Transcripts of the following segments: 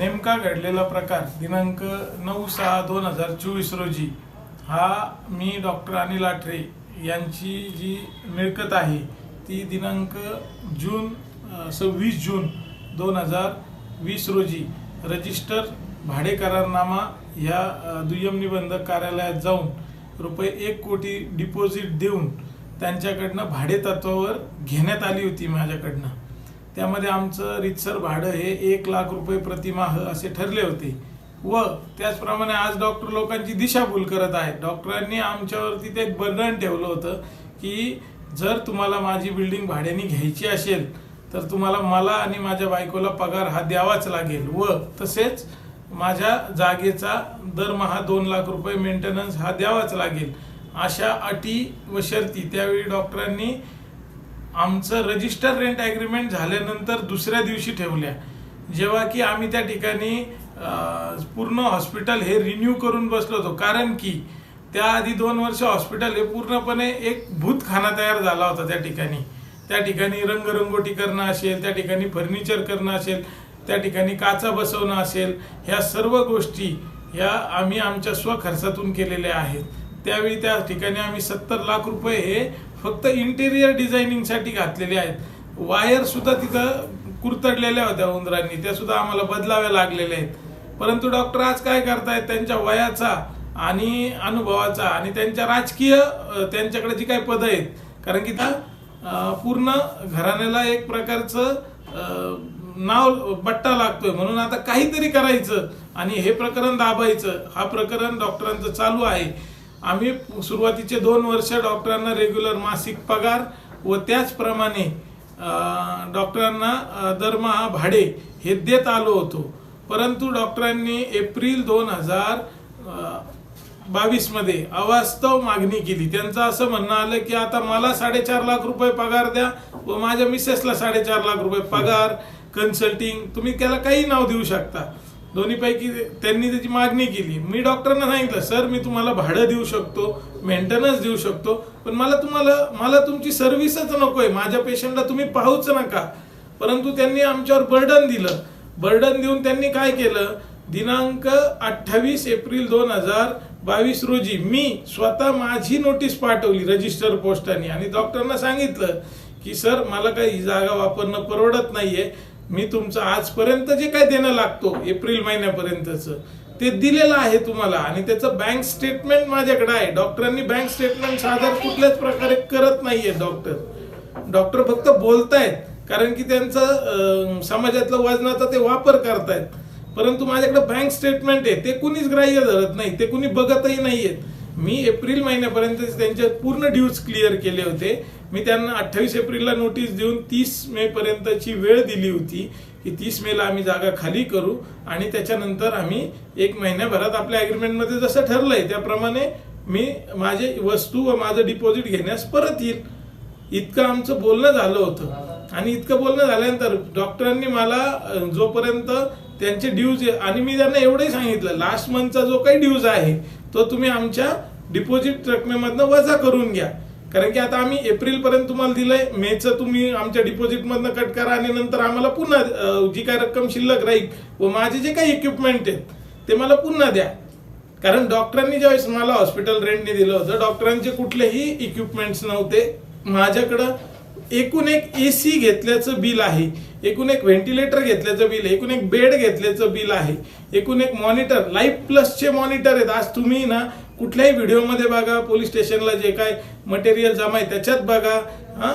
नेमका घडलेला प्रकार दिनांक नऊ सहा दोन हजार चोवीस रोजी. हा मी डॉक्टर अनिल आठरे यांची जी मिळकत आहे ती दिनांक जून सव्वीस जून दोन हजार वीस रोजी रजिस्टर भाडेकरारनामा ह्या दुय्यम निबंधक कार्यालयात जाऊन रुपये एक कोटी डिपॉझिट देऊन त्यांच्याकडनं भाडेतत्वावर घेण्यात आली होती माझ्याकडनं. त्यामध्ये आमचं रितसर भाडं हे एक लाख रुपये प्रतिमाह असे ठरले होते. व त्याचप्रमाणे आज डॉक्टर लोकांची दिशाभूल करत आहेत. डॉक्टरांनी आमच्यावरती ते एक बर्डन ठेवलं होतं की जर तुम्हाला माझी बिल्डिंग भाड्याने घ्यायची असेल तर तुम्हाला मला आणि माझ्या बायकोला पगार हा द्यावाच लागेल. व तसेच माझ्या जागेचा दरमहा दोन लाख रुपये मेंटेनन्स हा द्यावाच लागेल. अशा अटी व शर्ती त्यावेळी डॉक्टरांनी आमचं रजिस्टर रेंट ॲग्रीमेंट झाल्यानंतर दुसऱ्या दिवशी ठेवल्या. जेव्हा की आम्ही त्या ठिकाणी पूर्ण हॉस्पिटल हे रिन्यू करून बसलो होतो. कारण की त्याआधी दोन वर्ष हॉस्पिटल हे पूर्णपणे एक भूतखाना तयार झाला होता त्या ठिकाणी. त्या ठिकाणी रंगरंगोटी करणं असेल त्या ठिकाणी फर्निचर करणं असेल त्या ठिकाणी काचा बसवणं असेल ह्या सर्व गोष्टी ह्या आम्ही आमच्या स्वखर्चातून केलेल्या आहेत. त्यावेळी त्या ठिकाणी आम्ही सत्तर लाख रुपये हे फक्त इंटेरियर डिझायनिंगसाठी घातलेले आहेत. वायर सुद्धा तिथं कुरतडलेल्या होत्या उंदरांनी. त्या सुद्धा आम्हाला बदलाव्या लागलेल्या आहेत. परंतु डॉक्टर आज काय करतायत? त्यांच्या वयाचा आणि अनुभवाचा आणि त्यांच्या राजकीय त्यांच्याकडे जी काही पदं आहेत कारण की त्या पूर्ण घराण्याला एक प्रकारचं नाव बट्टा लागतोय. म्हणून आता काहीतरी करायचं आणि हे प्रकरण दाबायचं. हा प्रकरण डॉक्टरांचं चालू आहे. आम्ही सुरुवातीचे दोन वर्ष डॉक्टरांना रेग्युलर मासिक पगार व त्याचप्रमाणे डॉक्टरांना दरमहा भाडे हे देत आलो होतो. परंतु डॉक्टरांनी एप्रिल दोन हजार बावीसमध्ये अवास्तव मागणी केली. त्यांचं असं म्हणणं आलं की आता मला साडेचार लाख रुपये पगार द्या व माझ्या मिसेसला साडेचार लाख रुपये पगार कन्सल्टिंग तुम्ही त्याला काही नाव देऊ शकता. दोन्हीपैकी त्यांनी त्याची मागणी केली. मी डॉक्टरांना सांगितलं सर मी तुम्हाला भाडं देऊ शकतो मेंटेनन्स देऊ शकतो पण मला तुम्हाला मला तुमची सर्व्हिसच नकोय. माझ्या पेशंटला तुम्ही पाहूच नका. परंतु त्यांनी आमच्यावर बर्डन दिलं. बर्डन देऊन त्यांनी काय केलं? दिनांक अठ्ठावीस एप्रिल दोन हजार बावीस रोजी मी स्वतः माझी नोटीस पाठवली रजिस्टर पोस्टाने आणि डॉक्टरांना सांगितलं की सर मला काही जागा वापरणं परवडत नाहीये. मी तुमचं आजपर्यंत जे काय देणं लागतो एप्रिल महिन्यापर्यंतचं ते दिलेलं आहे तुम्हाला. आणि त्याचं बँक स्टेटमेंट माझ्याकडे आहे. डॉक्टरांनी बँक स्टेटमेंट सादर कुठल्याच प्रकारे करत नाहीये डॉक्टर. डॉक्टर फक्त बोलतायत कारण की त्यांचं समाजातलं वजनाचा ते वापर करतायत. परंतु माझ्याकडे बँक स्टेटमेंट आहे. ते कुणीच ग्राह्य धरत नाही. ते कुणी बघतही नाहीयेत. मी एप्रिल महिन्यापर्यंत त्यांचे पूर्ण ड्यूज क्लिअर केले होते. मी त्यांना अठ्ठावीस एप्रिलला नोटीस देऊन तीस मे पर्यंतची वेळ दिली होती की तीस मेला आम्ही जागा खाली करू आणि त्याच्यानंतर आम्ही एक महिन्याभरात आपल्या अग्रीमेंटमध्ये जसं ठरलंय त्याप्रमाणे मी माझे वस्तू व माझं डिपॉझिट घेण्यास परत येईल. इतकं आमचं बोलणं झालं होतं. आणि इतकं बोलणं झाल्यानंतर डॉक्टरांनी मला जोपर्यंत त्यांचे ड्यूज आणि मी त्यांना एवढंही सांगितलं लास्ट मंथचा जो काही ड्यूज आहे तो तुम्ही आमच्या डिपॉझिट रकमेमधनं वजा करून घ्या. कारण की आता आम्ही एप्रिलपर्यंत तुम्हाला दिलंय मेचं तुम्ही आमच्या डिपॉझिटमधनं कट करा आणि नंतर आम्हाला पुन्हा जी काय रक्कम शिल्लक राहील व माझे जे काही इक्विपमेंट आहेत ते मला पुन्हा द्या. कारण डॉक्टरांनी ज्यावेळेस मला हॉस्पिटल रेंटने दिलं होतं डॉक्टरांचे कुठलेही इक्विपमेंट्स नव्हते. माझ्याकडं एकूण एक ए सी घेतल्याचं बिल आहे. एकूण एक व्हेंटिलेटर घेतल्याचं बिल आहे. एकूण एक बेड घेतल्याचं बिल आहे. एकूण एक मॉनिटर लाईफ प्लसचे मॉनिटर आहेत. आज तुम्ही ना कुठल्याही व्हिडिओमध्ये बघा पोलीस स्टेशनला जे काय मटेरियल जमा आहे त्याच्यात बघा हा?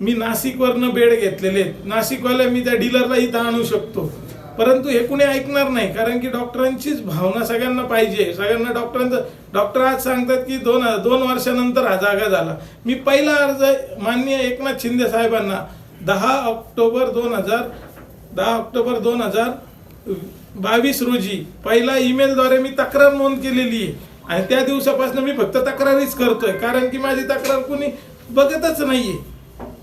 मी नाशिकवरनं बेड घेतलेले आहेत. नाशिकवाल्या मी त्या डीलरला इथं आणू शकतो. परंतु हे कुणी ऐकणार नाही कारण की डॉक्टरांचीच भावना सगळ्यांना पाहिजे. सगळ्यांना डॉक्टरांचं डॉक्टर आज सांगतात की दोन दोन वर्षानंतर हा जागा झाला. मी पहिला अर्ज माननीय एकनाथ शिंदे साहेबांना. दहा ऑक्टोबर दोन हजार दहा ऑक्टोबर दोन हजार बावीस रोजी पहिला ईमेलद्वारे मी तक्रार नोंद केलेली आहे. आणि त्या दिवसापासून मी फक्त तक्रारीच करतोय कारण की माझी तक्रार कुणी बघतच नाहीये.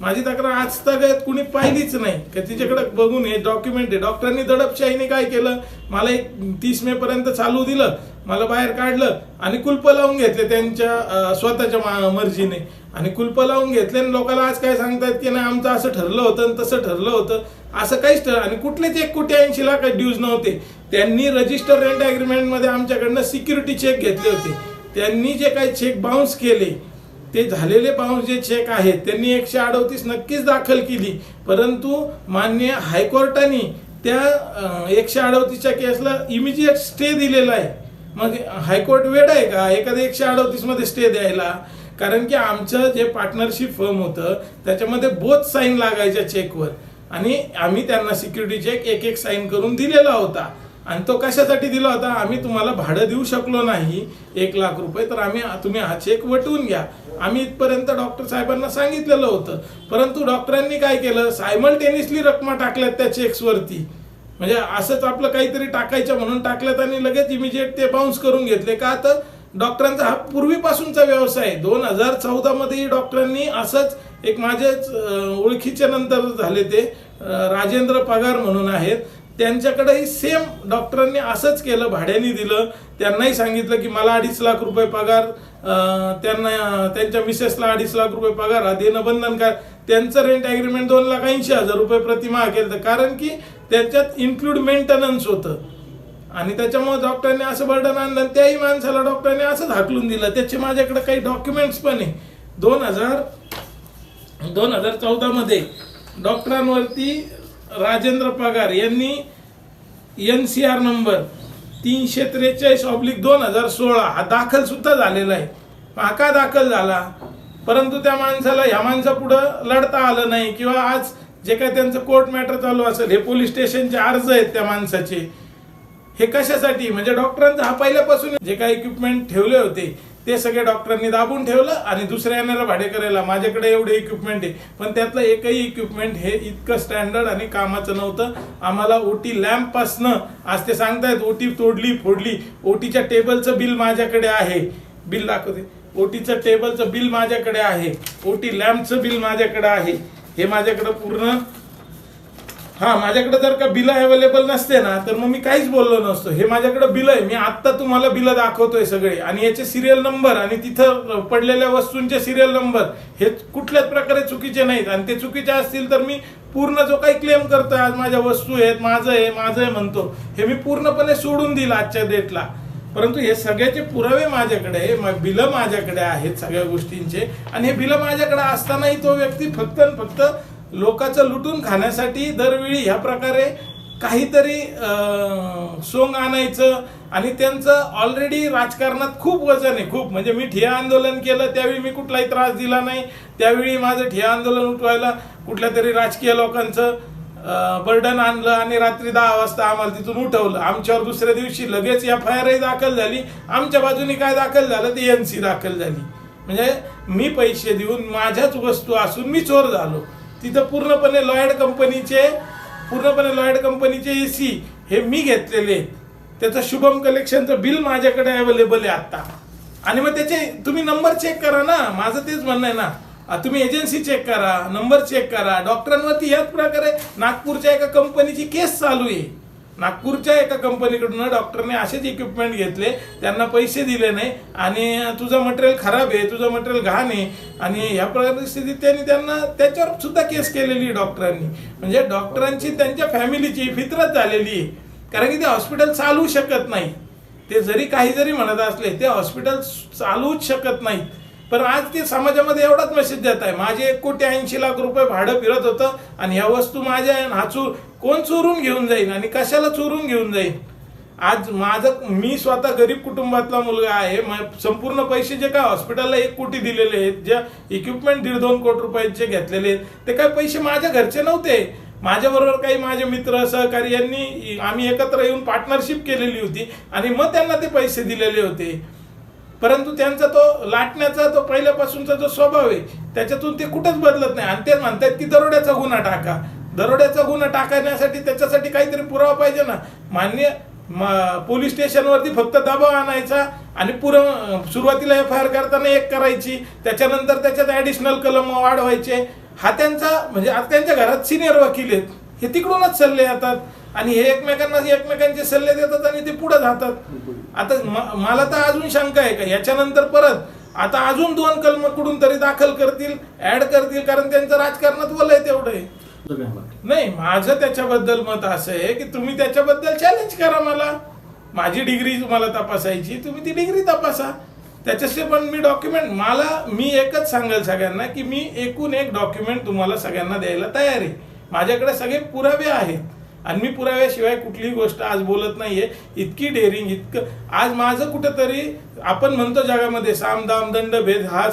माझी तक्रार आज तगत कुणी पाहिलीच नाही. का तिच्याकडे बघून हे डॉक्युमेंट आहे. डॉक्टरांनी दडपशाहीने काय केलं? मला एक तीस मे पर्यंत चालू दिलं. मला बाहेर काढलं आणि कुलप लावून घेतले त्यांच्या स्वतःच्या मा- मर्जीने. आणि कुलप लावून घेतले आणि लोकांना आज काय सांगतायत की नाही आमचं असं ठरलं होतं आणि तसं ठरलं होतं. असं काहीच ठरलं आणि कुठलेच एक कोटी ऐंशी लाख ड्यूज नव्हते. त्यांनी रजिस्टर रेंट ॲग्रीमेंटमध्ये आमच्याकडनं सिक्युरिटी चेक घेतले होते. त्यांनी जे काही चेक बाउन्स केले ते झालेले पाहून जे चेक आहेत त्यांनी एकशे अडोतीस नक्कीच दाखल केली. परंतु मान्य हायकोर्टाने त्या एकशे अडोतीसच्या केसला इमिजिएट स्टे दिलेला आहे. मग हायकोर्ट वेड आहे का? एखाद्या एकशे अडोतीसमध्ये स्टे द्यायला? कारण की आमचं जे पार्टनरशिप फर्म होतं त्याच्यामध्ये बोथ साईन लागायच्या चेकवर आणि आम्ही त्यांना सिक्युरिटी चेक एक एक साईन करून दिलेला होता. आणि तो कशासाठी दिला होता? आम्ही तुम्हाला भाडं देऊ शकलो नाही. एक लाख रुपये तर आम्ही तुम्ही हा चेक वटवून घ्या. आम्ही इथपर्यंत डॉक्टर साहेबांना सांगितलेलं होतं. परंतु डॉक्टरांनी काय केलं? सायमल्टेनियसली रकमा टाकल्यात त्या चेक्सवरती म्हणजे असंच आपलं काहीतरी टाकायचं म्हणून टाकल्यात आणि लगेच इमिजिएट ते बाउन्स करून घेतले. का तर डॉक्टरांचा हा पूर्वीपासूनचा व्यवसाय आहे. दोन हजार चौदामध्येही डॉक्टरांनी असंच एक माझ्याच ओळखीच्या नंतर झाले ते राजेंद्र पगार म्हणून आहेत. त्यांच्याकडेही सेम डॉक्टरांनी असंच केलं भाड्याने दिलं. त्यांनाही सांगितलं की मला अडीच लाख रुपये पगार त्यांना त्यांच्या मिसेसला अडीच लाख रुपये पगार हा देणं बंधनकार त्यांचं रेंट ॲग्रीमेंट दोन लाख ऐंशी हजार रुपये प्रतिमा केलं कारण की त्याच्यात इन्क्लूड मेंटेनन्स होतं. आणि त्याच्यामुळे डॉक्टरने असं बर्डन आणलं त्याही माणसाला डॉक्टरने असं हाकलून दिलं. त्याचे माझ्याकडे काही डॉक्युमेंट्स पण आहे. दोन हजार दोन हजार चौदामध्ये डॉक्टरांवरती राजेंद्र पगार यांनी एन सी आर नंबर तीनशे त्रेचाळीस ऑब्लिक दोन हजार सोळा हा दाखल सुद्धा झालेला आहे. मग हा का दाखल झाला? परंतु त्या माणसाला ह्या माणसापुढं लढता आलं नाही किंवा आज जे काय त्यांचं कोर्ट मॅटर चालू असेल हे पोलीस स्टेशनचे अर्ज आहेत त्या माणसाचे. हे कशासाठी? म्हणजे डॉक्टरांचा हा पहिल्यापासून जे काही इक्विपमेंट ठेवले होते ते सगळे डॉक्टरांनी दाबून ठेवलं आणि दुसऱ्या येणाऱ्या भाडेकऱ्याला माझ्याकडे एवढे इक्विपमेंट आहे. पण त्यातलं एकही इक्विपमेंट हे इतकं स्टँडर्ड आणि कामाचं नव्हतं. आम्हाला ओटी लॅम्पपासनं आज ते सांगतायत ओटी तोडली फोडली. ओटीच्या टेबलचं बिल माझ्याकडे आहे. बिल दाखवते. ओटीचं टेबलचं बिल माझ्याकडे आहे. ओटी लॅम्पचं बिल माझ्याकडे आहे. हे माझ्याकडं पूर्ण हा माझ्याकडे जर का बिल अवेलेबल नसते ना तर मग मी काहीच बोललो नसतो. हे माझ्याकडे बिल आहे. मी आत्ता तुम्हाला बिल दाखवतोय सगळे. आणि याचे सिरियल नंबर आणि तिथं पडलेल्या वस्तूंचे सिरियल नंबर हे कुठल्याच प्रकारे चुकीचे नाहीत. आणि ते चुकीचे असतील तर मी पूर्ण जो काही क्लेम करतोय आज माझ्या वस्तू आहेत माझं आहे माझं आहे म्हणतो हे मी पूर्णपणे सोडून दिलं आजच्या डेटला परंतु हे सगळ्याचे पुरावे माझ्याकडे बिलं माझ्याकडे आहेत सगळ्या गोष्टींचे. आणि हे बिलं माझ्याकडे असतानाही तो व्यक्ती फक्त आणि फक्त लोकांचं लुटून खाण्यासाठी दरवेळी ह्या प्रकारे काहीतरी सोंग आणायचं आणि त्यांचं ऑलरेडी राजकारणात खूप वजन आहे खूप. म्हणजे मी ठिया आंदोलन केलं त्यावेळी मी कुठलाही त्रास दिला नाही. त्यावेळी माझं ठिया आंदोलन उठवायला कुठल्या तरी राजकीय लोकांचं बर्डन आणलं आणि रात्री दहा वाजता आम्हाला तिथून उठवलं. आमच्यावर दुसऱ्या दिवशी लगेच एफ आय आरही दाखल झाली. आमच्या बाजूने काय दाखल झालं? ते एन सी दाखल झाली. म्हणजे मी पैसे देऊन माझ्याच वस्तू असून मी चोर झालो. तिथं पूर्णपणे लॉयड कंपनीचे पूर्णपणे लॉयड कंपनीचे ए सी हे मी घेतलेले त्याचं शुभम कलेक्शनचं बिल माझ्याकडे अवेलेबल आहे आत्ता आणि मग त्याचे तुम्ही नंबर चेक करा ना. माझं तेच म्हणणं आहे ना. तुम्ही एजन्सी चेक करा नंबर चेक करा. डॉक्टरांवरती याच प्रकारे नागपूरच्या एका कंपनीची केस चालू आहे. नागपूरच्या एका कंपनीकडून डॉक्टरने असेच इक्विपमेंट घेतले त्यांना पैसे दिले नाही आणि तुझं मटेरियल खराब आहे तुझं मटेरियल घाण आहे आणि ह्या परिस्थितीत त्यांनी त्यांना त्याच्यावर सुद्धा केस केलेली आहे डॉक्टरांनी. म्हणजे डॉक्टरांची त्यांच्या फॅमिलीची फितरत झालेली आहे. कारण की ते हॉस्पिटल चालू शकत नाही ते जरी काही जरी म्हणत असले ते हॉस्पिटल चालूच शकत नाहीत. पण आज ते समाजामध्ये एवढाच मेसेज देत आहे. माझे एक कोटी ऐंशी लाख रुपये भाडं फिरत होतं आणि ह्या वस्तू माझ्या आहे हा चोर कोण चोरून घेऊन जाईल आणि कशाला चोरून घेऊन जाईल आज माझं मी स्वतः गरीब कुटुंबातला मुलगा आहे. संपूर्ण पैसे जे काय हॉस्पिटलला एक कोटी दिलेले आहेत ज्या इक्विपमेंट दीड दोन कोटी रुपयांचे घेतलेले आहेत ते काय पैसे माझ्या घरचे नव्हते. माझ्याबरोबर काही माझे मित्र सहकारी यांनी आम्ही एकत्र येऊन पार्टनरशिप केलेली होती आणि मग त्यांना ते पैसे दिलेले होते. परंतु त्यांचा तो लाटण्याचा तो पहिल्यापासूनचा जो स्वभाव आहे त्याच्यातून ते कुठंच बदलत नाही. आणि ते म्हणतात की दरोड्याचा गुन्हा टाका. दरोड्याचा गुन्हा टाकण्यासाठी त्याच्यासाठी काहीतरी पुरावा पाहिजे ना. मान्य पोलीस स्टेशनवरती फक्त दबाव आणायचा आणि पुर सुरुवातीला एफ आय आर करताना एक करायची त्याच्यानंतर त्याच्यात ॲडिशनल कलम वाढवायचे. हा त्यांचा म्हणजे आता त्यांच्या घरात सिनियर वकील आहेत. हे तिकडूनच चालले जातात. आणि हे एकमेकांना एकमेकांचे सल्ले देतात आणि ते पुढे जातात. आता मला तर अजून शंका आहे का? याच्यानंतर परत आता अजून दोन कलम कुठून तरी दाखल करतील ऍड करतील कारण त्यांचं राजकारणात वलय तेवढं आहे. नाही माझं त्याच्याबद्दल मत असं आहे की तुम्ही त्याच्याबद्दल चॅलेंज करा मला. माझी डिग्री तुम्हाला तपासायची तुम्ही ती डिग्री तपासा. त्याच्याशी पण मी डॉक्युमेंट मला मी एकच सांगेल सगळ्यांना की मी एकूण एक डॉक्युमेंट तुम्हाला सगळ्यांना द्यायला तयार आहे. माझ्याकडे सगळे पुरावे आहेत. आणि मी पुराव्याशिवाय कुठलीही गोष्ट आज बोलत नाहीये. इतकी डेअरिंग इतकं. आज माझं कुठंतरी आपण म्हणतो जगामध्ये साम दाम दंड भेद हा.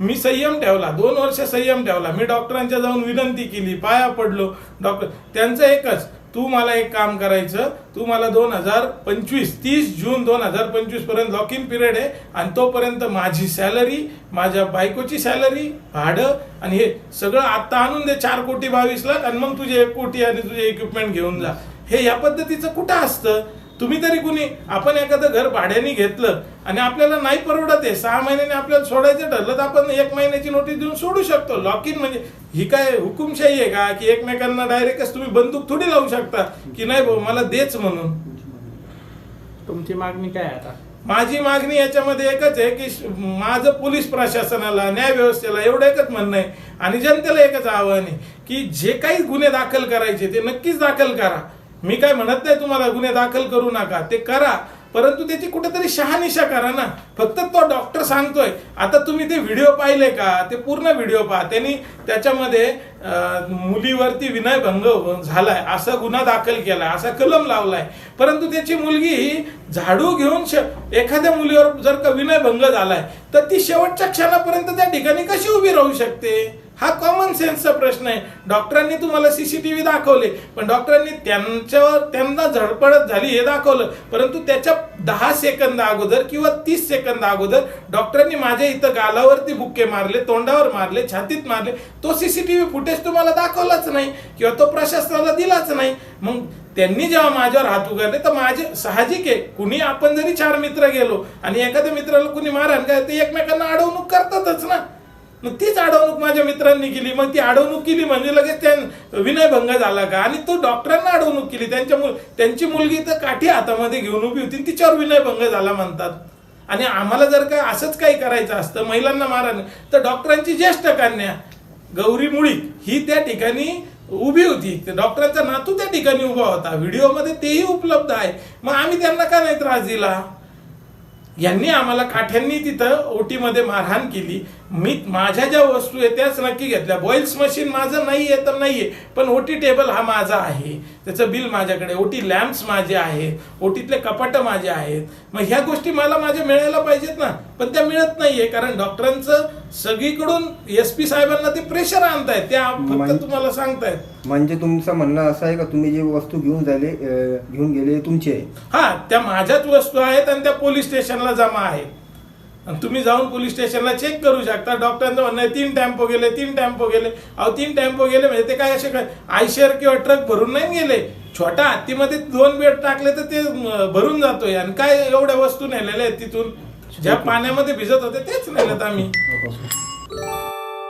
मी संयम ठेवला. दोन वर्ष संयम ठेवला. मी डॉक्टरांच्या जाऊन विनंती केली. पाया पडलो. डॉक्टर त्यांचं एकच तू मला एक काम करायचं तू मला दोन हजार पंचवीस तीस जून दोन हजार पंचवीसपर्यंत लॉक इन पिरियड आहे आणि तोपर्यंत माझी सॅलरी माझ्या बायकोची सॅलरी भाडं आणि हे सगळं आता आणून दे चार कोटी बावीस लाख आणि मग तुझे एक कोटी आणि तुझे इक्विपमेंट घेऊन जा. हे या पद्धतीचं कुठं असतं? तुम्ही तरी कुणी आपण एखादं घर भाड्याने घेतलं आणि आपल्याला नाही परवडत आहे सहा महिन्याने आपल्याला सोडायचं ठरलं तर आपण एक महिन्याची नोटीस देऊन सोडू शकतो. लॉक इन म्हणजे ही काय हुकुमशाही आहे का की एकमेकांना डायरेक्टच तुम्ही बंदूक थोडी लावू शकता? की नाही भाऊ मला देच म्हणून. तुमची मागणी काय आहे आता? माझी मागणी याच्यामध्ये एकच आहे की माझं पोलीस प्रशासनाला न्याय व्यवस्थेला एवढं एकच म्हणणं आहे. आणि जनतेला एकच आव्हान आहे की जे काही गुन्हे दाखल करायचे ते नक्कीच दाखल करा. मी काय म्हणत नाही तुम्हाला गुन्हे दाखल करू नका ते करा. परंतु त्याची कुठेतरी शहानिशा करा ना. फक्त तो डॉक्टर सांगतोय आता तुम्ही ते व्हिडिओ पाहिले का? ते पूर्ण व्हिडिओ पहा. त्यांनी त्याच्यामध्ये मुलीवरती विनयभंग झालाय असा गुन्हा दाखल केला असा कलम लावलाय. परंतु त्याची मुलगी ही झाडू घेऊन श- एखाद्या मुलीवर जर का विनयभंग झालाय तर ती शेवटच्या क्षणापर्यंत त्या ठिकाणी कशी उभी राहू शकते? हा कॉमन सेन्सचा प्रश्न आहे. डॉक्टरांनी तुम्हाला सीसीटीव्ही दाखवले पण डॉक्टरांनी त्यांच्यावर त्यांना झडपडत झाली हे दाखवलं. परंतु त्याच्या दहा सेकंद अगोदर किंवा तीस सेकंद अगोदर डॉक्टरांनी माझ्या इथं गालावरती बुक्के मारले तोंडावर मारले छातीत मारले. तो सीसीटीव्ही फुटेज तुम्हाला दाखवलाच नाही किंवा तो प्रशासनाला दिलाच नाही. मग त्यांनी जेव्हा माझ्यावर हात उघडले तर माझे साहजिक आहे. कुणी आपण जरी चार मित्र गेलो आणि एखाद्या मित्राला कुणी मारहाण काय ते एकमेकांना अडवणूक करतातच ना. मग तीच अडवणूक माझ्या मित्रांनी केली. मग ती अडवणूक केली म्हणजे लगेच त्या विनयभंग झाला का? आणि तो डॉक्टरांना अडवणूक केली. त्यांच्या मुल त्यांची मुलगी तर काठी हातामध्ये घेऊन उभी होती तिच्यावर विनयभंग झाला म्हणतात. आणि आम्हाला जर का असंच काही करायचं असतं महिलांना मारण तर डॉक्टरांची ज्येष्ठ कन्या गौरी मुळीक ही त्या ठिकाणी उभी होती. डॉक्टरांचा नातू त्या ठिकाणी उभा होता. व्हिडिओमध्ये तेही उपलब्ध आहे. मग आम्ही त्यांना का नाही त्रास दिला? यांनी आम्हाला काठ्यांनी तिथं ओटीमध्ये मारहाण केली. मी माझ्या ज्या वस्तू आहेत त्याच नक्की घेतल्या. बॉईल्स मशीन माझं नाही आहे तर नाही आहे पण ओटी टेबल हा माझा आहे. त्याचं बिल माझ्याकडे ओटी लॅम्प्स माझे आहेत. ओटीतले कपाटं माझे आहेत. मग ह्या गोष्टी मला माझ्या मिळायला पाहिजेत ना. पण त्या मिळत नाहीये कारण डॉक्टरांचं सगळीकडून एस पी साहेबांना ते प्रेशर आणतायत. त्या फक्त म्हणजे- तुम्हाला सांगतायत. म्हणजे तुमचं म्हणणं असं आहे का तुम्ही जे वस्तू घेऊन झाले घेऊन गेले तुमचे आहे? हा त्या माझ्याच वस्तू आहेत आणि त्या पोलीस स्टेशनला जमा आहेत. आणि तुम्ही जाऊन पोलीस स्टेशनला चेक करू शकता. डॉक्टरांचं म्हणणं आहे तीन टेम्पो गेले तीन टेम्पो गेले. अहो तीन टेम्पो गेले म्हणजे ते काय असे काय? आयशर किंवा ट्रक भरून नाही गेले. छोट्या हत्तीमध्ये दोन बेड टाकले तर ते भरून जातोय. आणि काय एवढ्या वस्तू नेलेल्या आहेत तिथून? ज्या पाण्यामध्ये भिजत होते तेच नेलेत आम्ही.